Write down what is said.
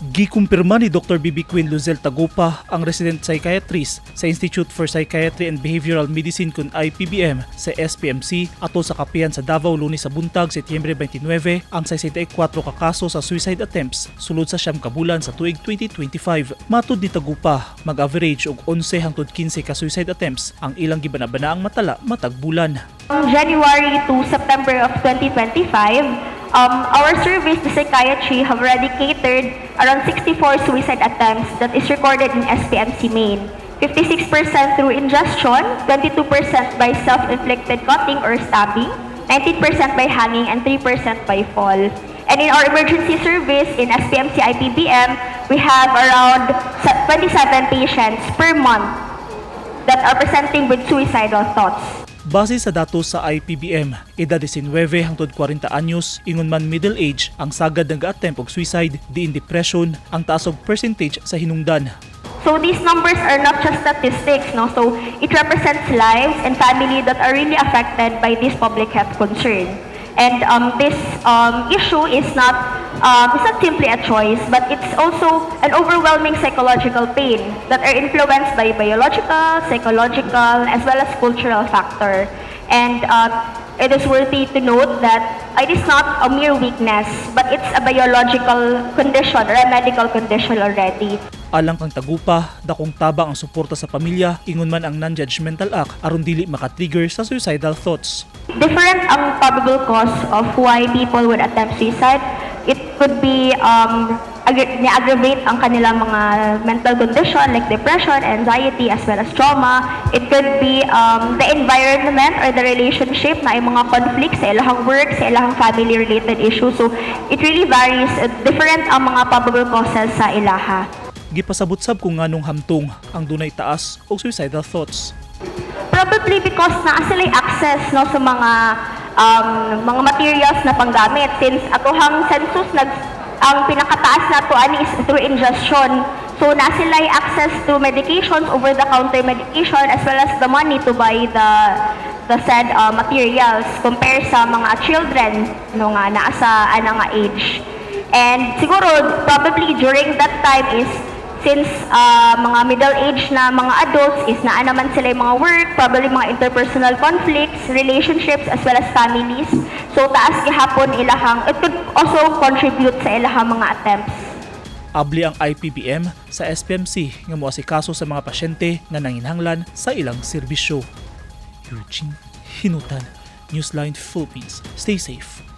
Gikumpirma ni Dr. Bibi Queen Luzel Tagupa, ang resident psychiatrist sa Institute for Psychiatry and Behavioral Medicine kun IPBM sa SPMC ato sa kapihan sa Davao Lunes sa buntag Setyembre 29 ang 64 ka kaso sa suicide attempts sulod sa siyam ka bulan sa tuig 2025. Matud ni Tagupa, mag-average og 11 hangtod 15 ka suicide attempts ang ilang gibanabana ang matala matag bulan. From January to September of 2025, um, our service, the psychiatry, have already catered around 64 suicide attempts that is recorded in SPMC Main. 56% through ingestion, 22% by self-inflicted cutting or stabbing, 19% by hanging, and 3% by fall. And in our emergency service in SPMC IPBM, we have around 27 patients per month that are presenting with suicidal thoughts. Base sa datos sa IPBM, edad 19 hangtod 40 anyos, ingon man middle age, ang sagad ng attempt og suicide, diin depression, ang taas og percentage sa hinungdan. So these numbers are not just statistics, no? So it represents lives and family that are really affected by this public health concern. And um, this um, issue is not um, it's not simply a choice, but it's also an overwhelming psychological pain that are influenced by biological, psychological, as well as cultural factor. And uh, it is worthy to note that it is not a mere weakness, but it's a biological condition or a medical condition already. Alang kang tagupa, dakong tabang ang suporta sa pamilya, ingon man ang non-judgmental act aron dili makatrigger sa suicidal thoughts. different ang probable cause of why people would attempt suicide. It could be um, aggra- ni-aggravate ang kanilang mga mental condition like depression, anxiety, as well as trauma. It could be um, the environment or the relationship na ay mga conflicts sa ilahang work, sa ilahang family-related issues. So, it really varies. Different ang mga probable causes sa ilaha. Gipasabot sab kung nganong hamtong ang dunay taas og suicidal thoughts. Probably because naa sila access no sa mga um, mga materials na panggamit since atohang census nag ang pinakataas na to ani is through ingestion. So na sila access to medications over the counter medication as well as the money to buy the the said uh, materials compare sa mga children no nga naa sa ana nga age. And siguro probably during that time is since uh, mga middle age na mga adults is naa naman sila yung mga work, probably mga interpersonal conflicts, relationships, as well as families. So taas gihapon ilahang, it could also contribute sa ilahang mga attempts. Abli ang IPBM sa SPMC nga moasikaso sa mga pasyente nga nanginhanglan sa ilang serbisyo. Eugene Hinutan, Newsline Philippines. Stay safe.